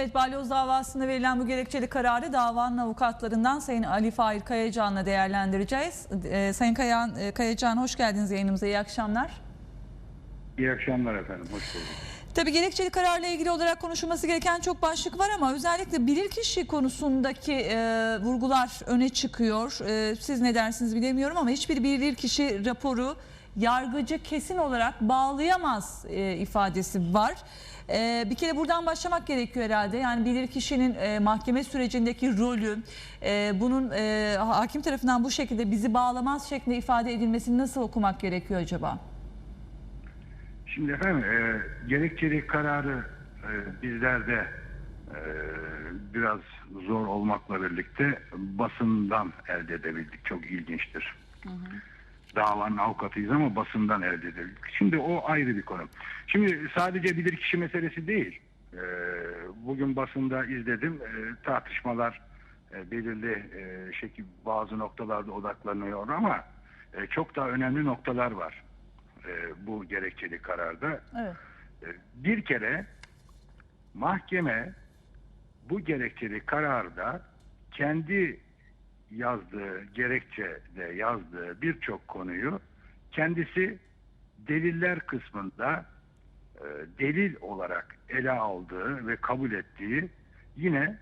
Evet balyoz davasında verilen bu gerekçeli kararı davanın avukatlarından Sayın Ali Fahir Kayacan'la değerlendireceğiz. Ee, Sayın Kayan, e, Kayacan hoş geldiniz yayınımıza. İyi akşamlar. İyi akşamlar efendim, hoş bulduk. Tabii gerekçeli kararla ilgili olarak konuşulması gereken çok başlık var ama özellikle bilirkişi konusundaki e, vurgular öne çıkıyor. E, siz ne dersiniz bilemiyorum ama hiçbir bilirkişi raporu yargıcı kesin olarak bağlayamaz e, ifadesi var. E, bir kere buradan başlamak gerekiyor herhalde. Yani bilirkişinin e, mahkeme sürecindeki rolü, e, bunun e, hakim tarafından bu şekilde bizi bağlamaz şeklinde ifade edilmesini nasıl okumak gerekiyor acaba? Şimdi efendim, e, gerekçeli kararı e, bizlerde e, biraz zor olmakla birlikte basından elde edebildik. Çok ilginçtir. Davanın avukatıyız ama basından elde edebildik. Şimdi o ayrı bir konu. Şimdi sadece bilirkişi meselesi değil. E, bugün basında izledim. E, tartışmalar e, belirli e, şekil bazı noktalarda odaklanıyor ama e, çok daha önemli noktalar var bu gerekçeli kararda. Evet. Bir kere mahkeme bu gerekçeli kararda kendi yazdığı gerekçede yazdığı birçok konuyu kendisi deliller kısmında e, delil olarak ele aldığı ve kabul ettiği yine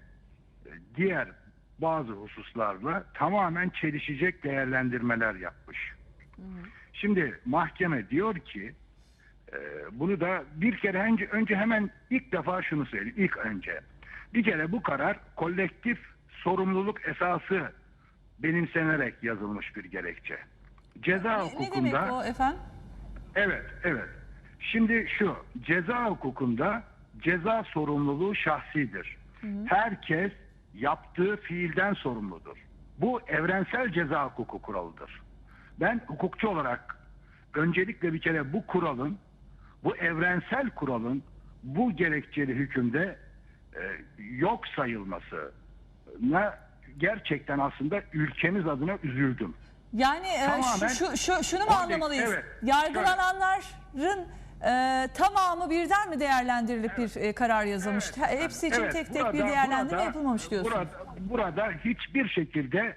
e, diğer bazı hususlarla tamamen çelişecek değerlendirmeler yapmış. Şimdi mahkeme diyor ki e, bunu da bir kere önce, önce hemen ilk defa şunu söyleyeyim. ilk önce bir kere bu karar kolektif sorumluluk esası benimsenerek yazılmış bir gerekçe. Ceza Ne, ne hukukunda demek o efendim? Evet, evet. Şimdi şu, ceza hukukunda ceza sorumluluğu şahsidir. Herkes yaptığı fiilden sorumludur. Bu evrensel ceza hukuku kuralıdır. Ben hukukçu olarak öncelikle bir kere bu kuralın, bu evrensel kuralın bu gerekçeli hükümde e, yok sayılmasına gerçekten aslında ülkemiz adına üzüldüm. Yani e, Tamamen- şu, şu, şunu mu anlamalıyız? evet. Yargılananların e, tamamı birden mi değerlendirilip bir e, karar yazılmış? Ha, Hepsi için Evet, tek tek bir burada- değerlendirme burada- yapılmamış diyorsunuz. Burada, burada hiçbir şekilde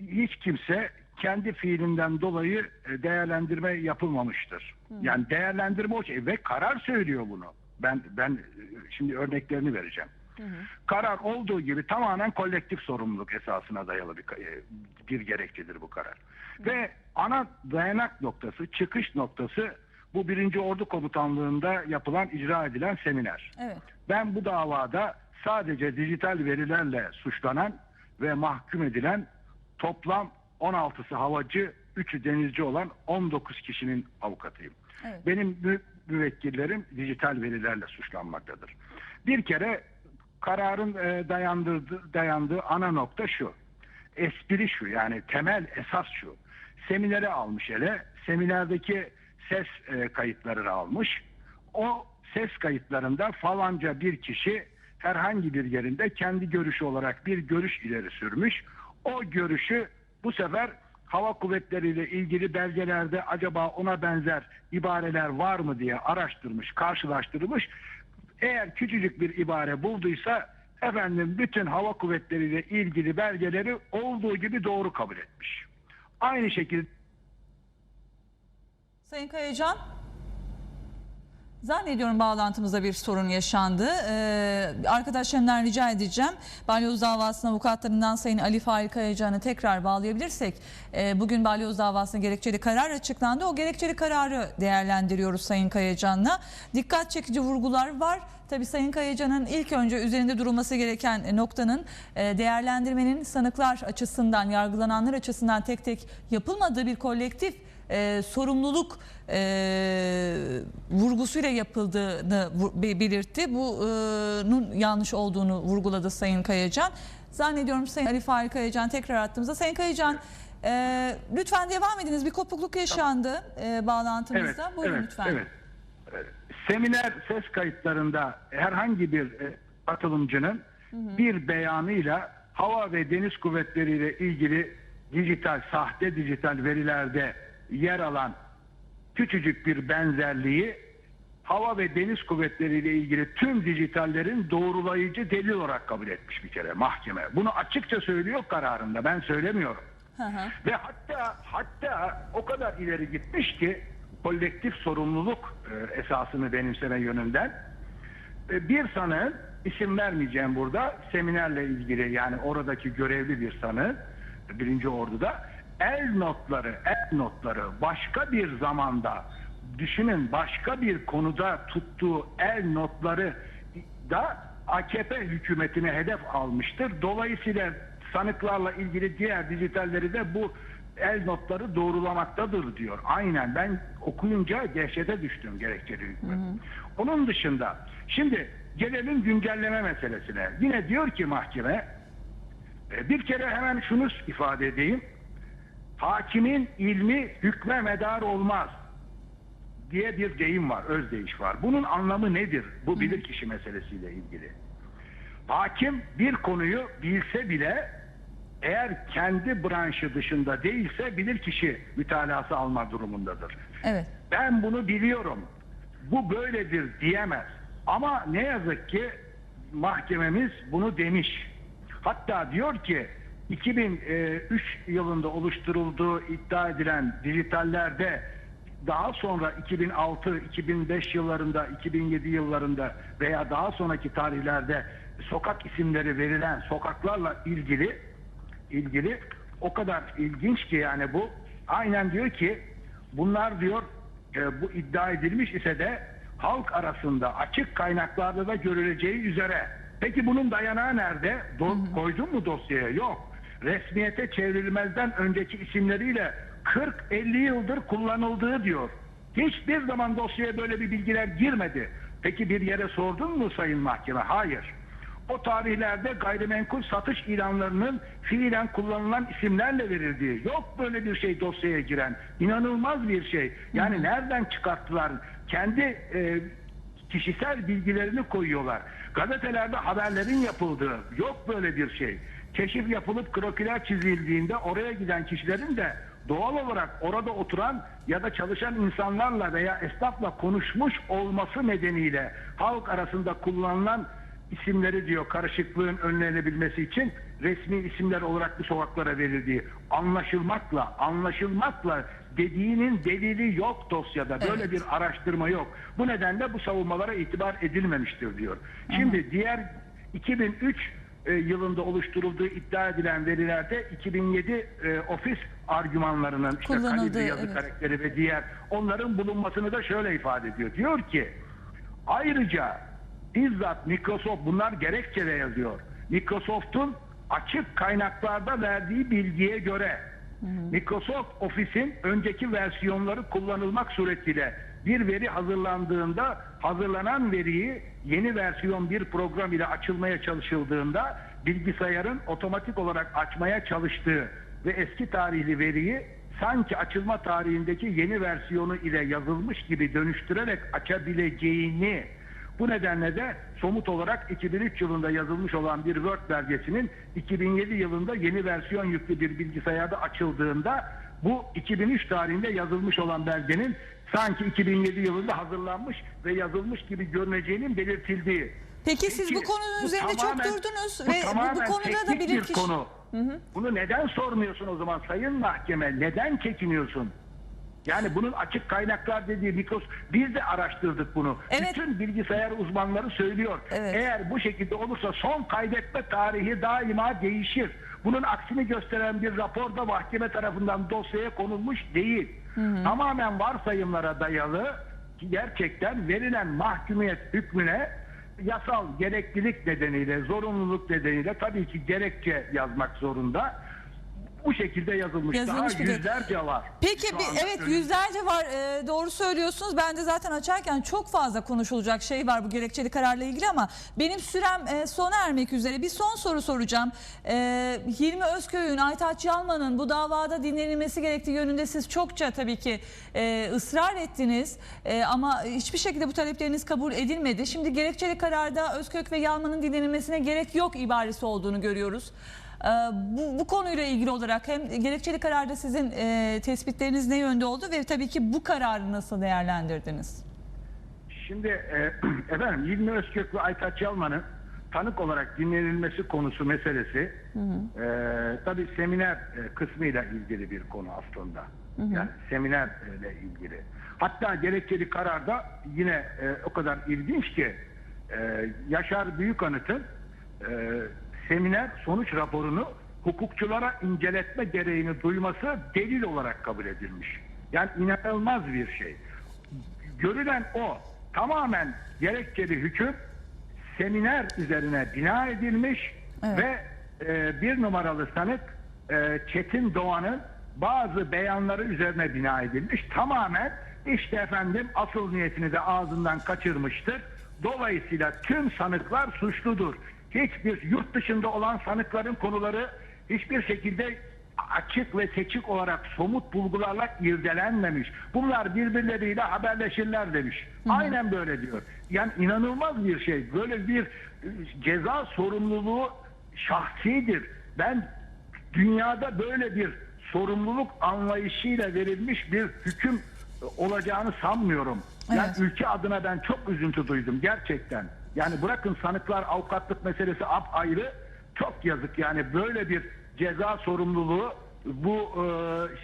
hiç kimse kendi fiilinden dolayı e, değerlendirme yapılmamıştır. Yani değerlendirme o şey ve karar söylüyor bunu. Ben ben e, şimdi örneklerini vereceğim. Karar olduğu gibi tamamen kolektif sorumluluk esasına dayalı bir e, bir gerekçedir bu karar. Ve ana dayanak noktası, çıkış noktası bu birinci Ordu Komutanlığı'nda yapılan, icra edilen seminer. Evet. Ben bu davada sadece dijital verilerle suçlanan ve mahkum edilen toplam 16'sı havacı, 3'ü denizci olan 19 kişinin avukatıyım. Evet. Benim mü- müvekkillerim dijital verilerle suçlanmaktadır. Bir kere kararın e, dayandırdı, dayandığı ana nokta şu. Espri şu yani temel esas şu. Semineri almış ele, seminerdeki ses e, kayıtlarını almış. O ses kayıtlarında falanca bir kişi herhangi bir yerinde kendi görüşü olarak bir görüş ileri sürmüş. O görüşü bu sefer hava kuvvetleriyle ilgili belgelerde acaba ona benzer ibareler var mı diye araştırmış, karşılaştırmış. Eğer küçücük bir ibare bulduysa efendim bütün hava kuvvetleriyle ilgili belgeleri olduğu gibi doğru kabul etmiş. Aynı şekilde Sayın Kayacan. Zannediyorum bağlantımızda bir sorun yaşandı. Ee, arkadaşlarımdan rica edeceğim. Balyoz davasının avukatlarından Sayın Ali Fahir Kayacan'ı tekrar bağlayabilirsek. e, bugün balyoz davasına gerekçeli karar açıklandı. O gerekçeli kararı değerlendiriyoruz Sayın Kayacan'la. Dikkat çekici vurgular var. Tabii Sayın Kayacan'ın ilk önce üzerinde durulması gereken noktanın e, değerlendirmenin sanıklar açısından, yargılananlar açısından tek tek yapılmadığı bir kolektif e, sorumluluk e, vurgusuyla yapıldığını belirtti. Bunun yanlış olduğunu vurguladı Sayın Kayacan. Zannediyorum Sayın Ali Fahri Kayacan tekrar attığımızda. Sayın Kayacan e, lütfen devam ediniz. Bir kopukluk yaşandı e, bağlantımızda. Buyurun evet, lütfen. Evet. Ee, Seminer ses kayıtlarında herhangi bir e, katılımcının bir beyanıyla hava ve deniz kuvvetleriyle ilgili dijital, sahte dijital verilerde yer alan küçücük bir benzerliği hava ve deniz kuvvetleriyle ilgili tüm dijitallerin doğrulayıcı delil olarak kabul etmiş bir kere mahkeme. Bunu açıkça söylüyor kararında. Ben söylemiyorum. Hı hı. Ve hatta hatta o kadar ileri gitmiş ki kolektif sorumluluk e, esasını benimseme yönünden e, bir sanığın isim vermeyeceğim burada seminerle ilgili yani oradaki görevli bir sanığın birinci orduda el notları el notları başka bir zamanda düşünün başka bir konuda tuttuğu el notları da AKP hükümetine hedef almıştır. Dolayısıyla sanıklarla ilgili diğer dijitalleri de bu el notları doğrulamaktadır diyor. Aynen ben okuyunca dehşete düştüm gerekçeli hükmet. Onun dışında şimdi gelelim güncelleme meselesine. Yine diyor ki mahkeme e, bir kere hemen şunu ifade edeyim. Hakimin ilmi hükme medar olmaz diye bir deyim var, özdeyiş var. Bunun anlamı nedir? Bu bilirkişi meselesiyle ilgili. Hakim bir konuyu bilse bile eğer kendi branşı dışında değilse bilirkişi mütalası alma durumundadır. Evet. Ben bunu biliyorum. Bu böyledir diyemez. Ama ne yazık ki mahkememiz bunu demiş. Hatta diyor ki 2003 yılında oluşturulduğu iddia edilen dijitallerde daha sonra 2006, 2005 yıllarında, 2007 yıllarında veya daha sonraki tarihlerde sokak isimleri verilen sokaklarla ilgili ilgili o kadar ilginç ki yani bu aynen diyor ki bunlar diyor e, bu iddia edilmiş ise de halk arasında açık kaynaklarda da görüleceği üzere. Peki bunun dayanağı nerede? Do- koydun mu dosyaya? Yok. Resmiyete çevrilmezden önceki isimleriyle 40-50 yıldır kullanıldığı diyor. Hiçbir zaman dosyaya böyle bir bilgiler girmedi. Peki bir yere sordun mu sayın mahkeme? Hayır. O tarihlerde gayrimenkul satış ilanlarının fiilen kullanılan isimlerle verildiği yok böyle bir şey dosyaya giren inanılmaz bir şey. Yani nereden çıkarttılar? Kendi e, kişisel bilgilerini koyuyorlar. Gazetelerde haberlerin yapıldığı yok böyle bir şey. Keşif yapılıp krokiler çizildiğinde oraya giden kişilerin de doğal olarak orada oturan ya da çalışan insanlarla veya esnafla konuşmuş olması nedeniyle halk arasında kullanılan isimleri diyor karışıklığın önlenebilmesi için resmi isimler olarak bu sokaklara verildiği anlaşılmakla anlaşılmakla dediğinin delili yok dosyada böyle Evet. bir araştırma yok bu nedenle bu savunmalara itibar edilmemiştir diyor. Şimdi diğer 2003 e, yılında oluşturulduğu iddia edilen verilerde 2007 e, ofis argümanlarının işte Kullanıldığı, yazı evet. karakteri ve diğer onların bulunmasını da şöyle ifade ediyor. Diyor ki ayrıca bizzat Microsoft bunlar gerekçede yazıyor. Microsoft'un açık kaynaklarda verdiği bilgiye göre Microsoft Office'in önceki versiyonları kullanılmak suretiyle bir veri hazırlandığında hazırlanan veriyi yeni versiyon bir program ile açılmaya çalışıldığında bilgisayarın otomatik olarak açmaya çalıştığı ve eski tarihli veriyi sanki açılma tarihindeki yeni versiyonu ile yazılmış gibi dönüştürerek açabileceğini bu nedenle de somut olarak 2003 yılında yazılmış olan bir Word belgesinin 2007 yılında yeni versiyon yüklü bir bilgisayarda açıldığında bu 2003 tarihinde yazılmış olan belgenin sanki 2007 yılında hazırlanmış ve yazılmış gibi görüneceğinin belirtildiği. Peki siz bu konunun üzerinde çok tamamen- durdunuz bu ve bu, bu konuda da teknik bir bilirkişi... konu. Bunu neden sormuyorsun o zaman sayın mahkeme? Neden çekiniyorsun? Yani bunun açık kaynaklar dediği mikros biz de araştırdık bunu. Evet. Bütün bilgisayar uzmanları söylüyor. Evet. Eğer bu şekilde olursa son kaydetme tarihi daima değişir. Bunun aksini gösteren bir rapor da mahkeme tarafından dosyaya konulmuş değil. Tamamen varsayımlara dayalı gerçekten verilen mahkumiyet hükmüne yasal gereklilik nedeniyle, zorunluluk nedeniyle tabii ki gerekçe yazmak zorunda. Bu şekilde yazılmış. Yazılmış Daha bir de- yüzlerce var. Peki Şu bir, anda evet önümüzde. yüzlerce var Ee, doğru söylüyorsunuz. Ben de zaten açarken çok fazla konuşulacak şey var bu gerekçeli kararla ilgili ama benim sürem e, sona ermek üzere. Bir son soru soracağım. Ee, Hilmi Özköy'ün, Aytaç Yalman'ın bu davada dinlenilmesi gerektiği yönünde siz çokça tabii ki e, ısrar ettiniz. E, ama hiçbir şekilde bu talepleriniz kabul edilmedi. Şimdi gerekçeli kararda Özkök ve Yalman'ın dinlenilmesine gerek yok ibaresi olduğunu görüyoruz. Ee, Bu, bu konuyla ilgili olarak hem gerekçeli kararda sizin e, tespitleriniz ne yönde oldu ve tabii ki bu kararı nasıl değerlendirdiniz? Şimdi e, efendim Hilmi Özkök ve Aytaç Yalman'ın tanık olarak dinlenilmesi konusu meselesi e, tabii seminer e, kısmıyla ilgili bir konu aslında. Yani seminerle ilgili. Hatta gerekçeli kararda yine e, o kadar ilginç ki e, Yaşar Büyükanıt'ın e, seminer sonuç raporunu hukukçulara inceletme gereğini duyması delil olarak kabul edilmiş. Yani inanılmaz bir şey görülen o tamamen gerekçeli hüküm seminer üzerine bina edilmiş Evet. ve e, bir numaralı sanık e, Çetin Doğan'ın bazı beyanları üzerine bina edilmiş. Tamamen işte efendim asıl niyetini de ağzından kaçırmıştır. Dolayısıyla tüm sanıklar suçludur. Hiçbir yurt dışında olan sanıkların konuları hiçbir şekilde açık ve seçik olarak somut bulgularla irdelenmemiş. Bunlar birbirleriyle haberleşirler demiş. Aynen böyle diyor. Yani inanılmaz bir şey. Böyle bir e, ceza sorumluluğu şahsidir. Ben dünyada böyle bir sorumluluk anlayışıyla verilmiş bir hüküm e, olacağını sanmıyorum. Yani Evet. ülke adına ben çok üzüntü duydum gerçekten. Yani bırakın sanıklar avukatlık meselesi ayrı. Çok yazık yani böyle bir ceza sorumluluğu bu e,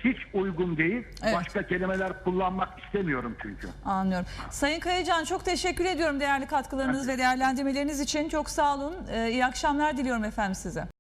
hiç uygun değil. Evet. Başka kelimeler kullanmak istemiyorum çünkü. Anlıyorum. Sayın Kayacan çok teşekkür ediyorum değerli katkılarınız ve değerlendirmeleriniz için. Çok sağ olun. Ee, iyi akşamlar diliyorum efendim size.